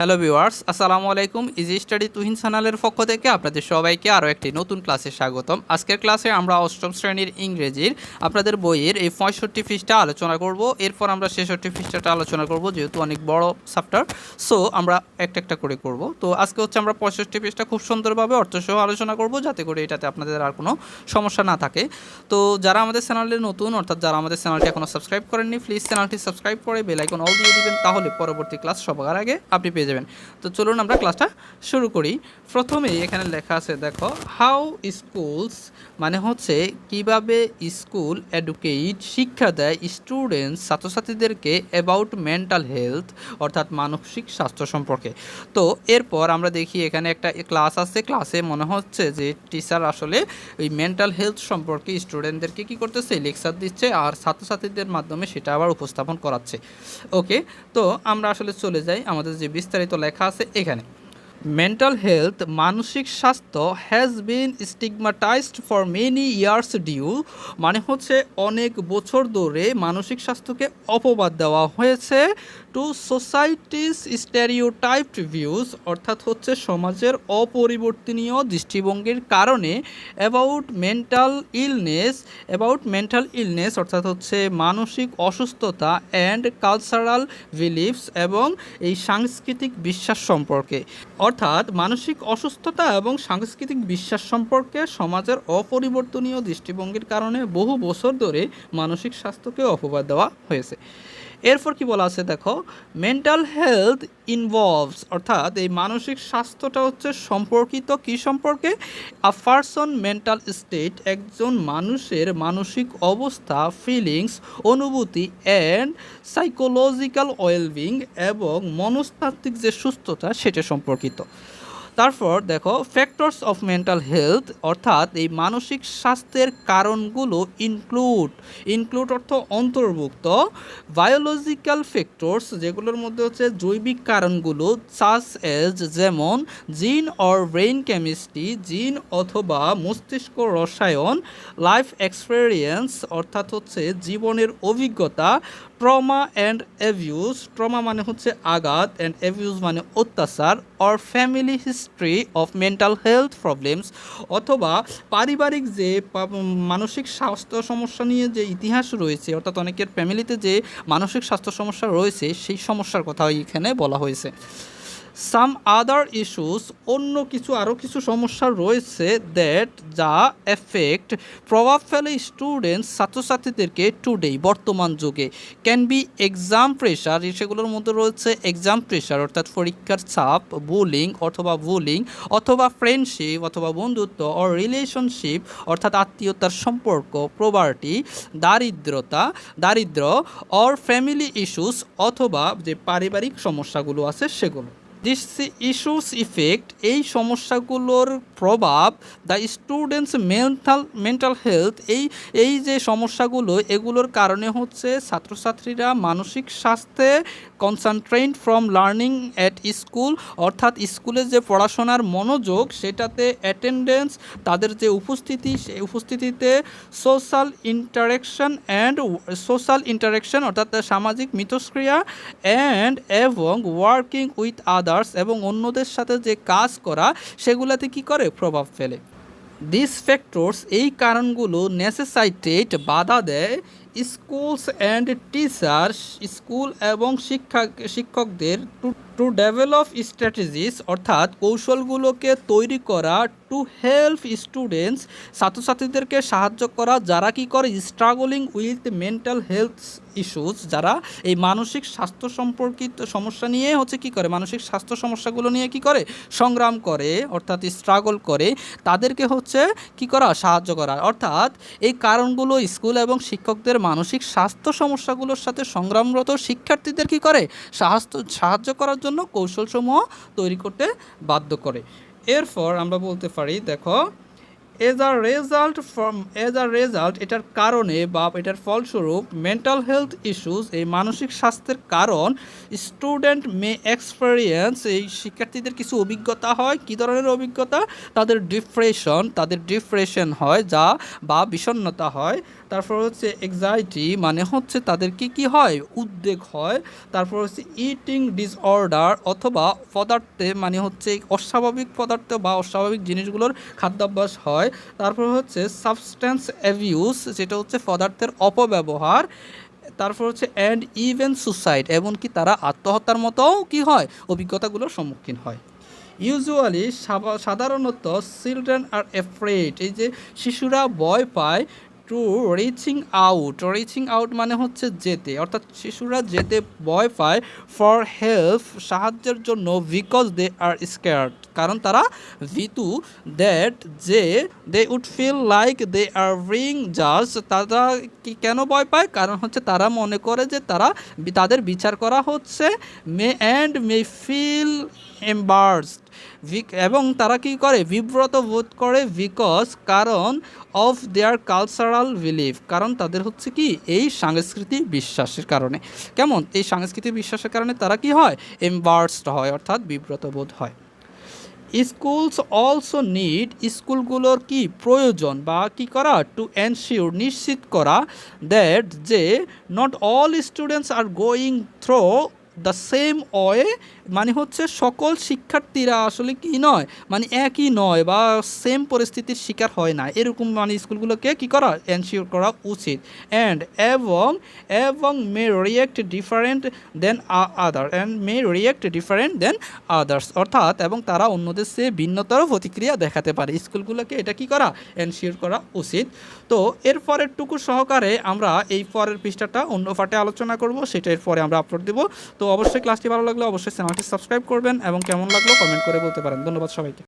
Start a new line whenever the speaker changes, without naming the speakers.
Hello viewers, আসসালামু আলাইকুম। Easy study Tuhin চ্যানেলের পক্ষ থেকে আপনাদের সবাইকে আরও একটি নতুন ক্লাসে স্বাগতম। আজকের ক্লাসে আমরা অষ্টম শ্রেণির ইংরেজির আপনাদের বইয়ের এই পঁয়ষট্টি পৃষ্ঠা আলোচনা করব। এরপর আমরা ছেষট্টি পৃষ্ঠাটা আলোচনা করব, যেহেতু অনেক বড় চ্যাপ্টার সো আমরা একটা একটা করে করব। তো আজকে হচ্ছে আমরা পঁয়ষট্টি পৃষ্ঠা খুব সুন্দরভাবে অর্থসহ আলোচনা করব, যাতে করে এটাতে আপনাদের আর কোনো সমস্যা না থাকে। তো যারা আমাদের চ্যানেলে নতুন, অর্থাৎ যারা আমাদের চ্যানেলটি এখনও সাবস্ক্রাইব করেননি প্লিজ চ্যানেলটি সাবস্ক্রাইব করে বেল আইকন অল দিয়ে দিবেন, তাহলে পরবর্তী ক্লাস সবার আগে আপনি পেয়ে যাবেন। তো চলুন আমরা ক্লাসটা শুরু করি। প্রথমেই এখানে লেখা আছে, দেখো হাউ স্কুলস মানে হচ্ছে কীভাবে স্কুল এডুকেট শিক্ষা দেয় স্টুডেন্টস ছাত্রছাত্রীদেরকে অ্যাবাউট মেন্টাল হেলথ অর্থাৎ মানসিক স্বাস্থ্য সম্পর্কে। তো এরপর আমরা দেখি এখানে একটা ক্লাস আছে। ক্লাসে মনে হচ্ছে যে টিচার আসলে ওই মেন্টাল হেলথ সম্পর্কে স্টুডেন্টদেরকে কি করতেছে লেকচার দিচ্ছে আর ছাত্রছাত্রীদের মাধ্যমে সেটা আবার উপস্থাপন করাচ্ছে। ওকে তো আমরা আসলে চলে যাই আমাদের যে বিস্তারিত লেখা আছে এখানে। মেন্টাল হেলথ মানসিক স্বাস্থ্য has been stigmatized for many years due মানে হচ্ছে অনেক বছর ধরে মানসিক স্বাস্থ্যকে অপবাদ দেওয়া হয়েছে। টু সোসাইটিস স্টেরিওটাইপড ভিউজ অর্থাৎ হচ্ছে সমাজের অপরিবর্তনীয় দৃষ্টিভঙ্গির কারণে about mental illness about mental illness অর্থাৎ হচ্ছে মানসিক অসুস্থতা অ্যান্ড কালচারাল বিলিভস এবং এই সাংস্কৃতিক বিশ্বাস সম্পর্কে। অর্থাৎ মানসিক অসুস্থতা এবং সাংস্কৃতিক বিশ্বাস সম্পর্কে সমাজের অপরিবর্তনীয় দৃষ্টিভঙ্গির কারণে বহু বছর ধরে মানসিক স্বাস্থ্যকে অপবাদ দেওয়া হয়েছে। এরপর কি বলা আছে দেখো মেন্টাল হেলথ ইনভলভস অর্থাৎ এই মানসিক স্বাস্থ্যটা হচ্ছে সম্পর্কিত, কি সম্পর্কে? আ পারসন মেন্টাল স্টেট একজন মানুষের মানসিক অবস্থা ফিলিংস অনুভূতি অ্যান্ড সাইকোলজিক্যাল ওয়েলবিং এবং মনস্তাত্ত্বিক যে সুস্থতা, সেটা সম্পর্কিত। তারপর দেখো ফ্যাক্টরস অফ মেন্টাল হেলথ অর্থাৎ এই মানসিক স্বাস্থ্যের কারণগুলো ইনক্লুড ইনক্লুড অর্থ অন্তর্ভুক্ত। বায়োলজিক্যাল ফ্যাক্টরস যেগুলোর মধ্যে হচ্ছে জৈবিক কারণগুলো সাস এজ যেমন জিন অর ব্রেইন কেমিস্ট্রি জিন অথবা মস্তিষ্ক রসায়ন লাইফ এক্সপেরিয়েন্স অর্থাৎ হচ্ছে জীবনের অভিজ্ঞতা ট্রমা অ্যান্ড অ্যাভিউজ ট্রমা মানে হচ্ছে আঘাত অ্যান্ড অ্যাভিউজ মানে অত্যাচার or family history of mental health problems অথবা পারিবারিক যে মানসিক স্বাস্থ্য সমস্যা নিয়ে যে ইতিহাস রয়েছে, অর্থাৎ অনেকের ফ্যামিলিতে যে মানসিক স্বাস্থ্য সমস্যা রয়েছে, সেই সমস্যার কথা এখানে বলা হয়েছে। সাম আদার ইস্যুস অন্য কিছু আরও কিছু সমস্যা রয়েছে দ্যাট যা এফেক্ট প্রভাব ফেলে স্টুডেন্টস ছাত্রছাত্রীদেরকে টুডে বর্তমান যুগে। ক্যান বি এক্সাম প্রেশার সেগুলোর মধ্যে রয়েছে এক্সাম প্রেশার অর্থাৎ পরীক্ষার চাপ বুলিং অথবা বুলিং অথবা ফ্রেন্ডশিপ অথবা বন্ধুত্ব ও রিলেশনশিপ অর্থাৎ আত্মীয়তার সম্পর্ক প্রভার্টি দারিদ্রতা, দারিদ্র অর ফ্যামিলি ইস্যুস অথবা যে পারিবারিক সমস্যাগুলো আছে সেগুলো। দিস ইস্যুস ইফেক্ট এই সমস্যাগুলোর প্রভাব the students mental mental health এই এই যে সমস্যাগুলো, এগুলোর কারণে হচ্ছে ছাত্রছাত্রীরা মানসিক স্বাস্থ্যে concentrate from learning at school অর্থাৎ স্কুলে যে পড়াশোনার মনোযোগ, সেটাতে অ্যাটেন্ডেন্স তাদের যে উপস্থিতি সেই উপস্থিতিতে social interaction and social interaction অর্থাৎ সামাজিক মিথস্ক্রিয়া অ্যান্ড এবং ওয়ার্কিং উইথ আদার্স এবং অন্যদের সাথে যে কাজ করা, সেগুলাতে কি করে? প্রভাব ফেলে। দিস ফ্যাক্টরস এই কারণগুলো নেসেসাইটেট বাধা দেয় স্কুলস অ্যান্ড টিচার্স স্কুল এবং শিক্ষা, শিক্ষকদের টু টু ডেভেলপ স্ট্র্যাটেজিস অর্থাৎ কৌশলগুলোকে তৈরি করা টু হেল্প স্টুডেন্টস ছাত্রছাত্রীদেরকে সাহায্য করা, যারা কি করে struggling with mental health issues যারা এই মানসিক স্বাস্থ্য সম্পর্কিত সমস্যা নিয়ে হচ্ছে কি করে, মানসিক স্বাস্থ্য সমস্যাগুলো নিয়ে কি করে, সংগ্রাম করে, অর্থাৎ স্ট্রাগল করে, তাদেরকে হচ্ছে কি করা, সাহায্য করা। অর্থাৎ এই কারণগুলো স্কুল এবং শিক্ষকদের মানসিক স্বাস্থ্য সমস্যাগুলোর সাথে সংগ্রামরত শিক্ষার্থীদের কি করে সাহায্য সাহায্য করার জন্য কৌশলসমূহ তৈরি করতে বাধ্য করে? এরপর আমরা বলতে পারি, দেখো as a result from as a result এটার কারণে বা এটার ফলস্বরূপ মেন্টাল হেলথ ইস্যুস এই মানসিক স্বাস্থ্যের কারণ স্টুডেন্ট মে এক্সপেরিয়েন্স এই শিক্ষার্থীদের কিছু অভিজ্ঞতা হয়। কী ধরনের অভিজ্ঞতা? তাদের ডিপ্রেশন তাদের ডিপ্রেশন হয় যা বা বিষণ্ণতা হয়। তারপর হচ্ছে এক্সাইটি মানে হচ্ছে তাদের কি কি হয়? উদ্বেগ হয়। তারপর হচ্ছে ইটিং ডিসঅর্ডার অথবা পদার্থে মানে হচ্ছে অস্বাভাবিক পদার্থ বা অস্বাভাবিক জিনিসগুলোর খাদ্যাভ্যাস হয়। তারপর হচ্ছে সাবস্ট্যান্স অ্যাবিউস যেটা হচ্ছে পদার্থের অপব্যবহার। তারপর হচ্ছে অ্যান্ড ইভেন সুসাইড এমনকি তারা আত্মহত্যার মতোও কি হয়? অভিজ্ঞতাগুলোর সম্মুখীন হয়। ইউজুয়ালি সাধারণত চিলড্রেন আর এফ্রেড এই যে শিশুরা ভয় পায় to reaching out reaching out মানে হচ্ছে যেতে, অর্থাৎ শিশুরা যেতে ভয় পায় ফর হেল্প সাহায্যের জন্য বিকজ দে আর স্কেয়ার্ড কারণ তারা ভীতু দ্যাট যে they would feel like they are wrong just তারা কি কেন ভয় পায়? কারণ হচ্ছে তারা মনে করে যে তারা, তাদের বিচার করা হচ্ছে মে অ্যান্ড মে ফিল এম্বার্সড এবং তারা কি করে? বিব্রত বোধ করে বিকজ কারণ অফ দেয়ার কালচারাল বিলিভ কারণ তাদের হচ্ছে কি? এই সাংস্কৃতিক বিশ্বাসের কারণে। কেমন? এই সাংস্কৃতিক বিশ্বাসের কারণে তারা কি হয়? এম্বার্সড হয়, অর্থাৎ বিব্রত বোধ হয়। স্কুলস অলসো নিড স্কুলগুলোর কি? প্রয়োজন বা কি করা? টু এনশিওর নিশ্চিত করা দ্যাট যে not all students are going through the same way মানে হচ্ছে সকল শিক্ষার্থীরা আসলে কি নয় মানে একই নয় বা সেম পরিস্থিতির শিকার হয় না। এরকম মানে স্কুলগুলোকে কি করা এনশিওর করা উচিত। অ্যান্ড এবং এবং may react different than other and may react different than others অর্থাৎ, এবং তারা অন্যদের চেয়ে ভিন্নতর প্রতিক্রিয়া দেখাতে পারে। স্কুলগুলোকে এটা কি করা এনশিওর করা উচিত। তো এর পরের টুকু সহকারে আমরা এই পরের পৃষ্ঠাটা অন্য পার্টে আলোচনা করব, সেটা এর পরে আমরা আপলোড দেবো। তো অবশ্যই ক্লাসটি ভালো লাগলে অবশ্যই চ্যানেলটি সাবস্ক্রাইব করবেন এবং কেমন লাগল কমেন্ট করে বলতে পারেন। ধন্যবাদ সবাইকে।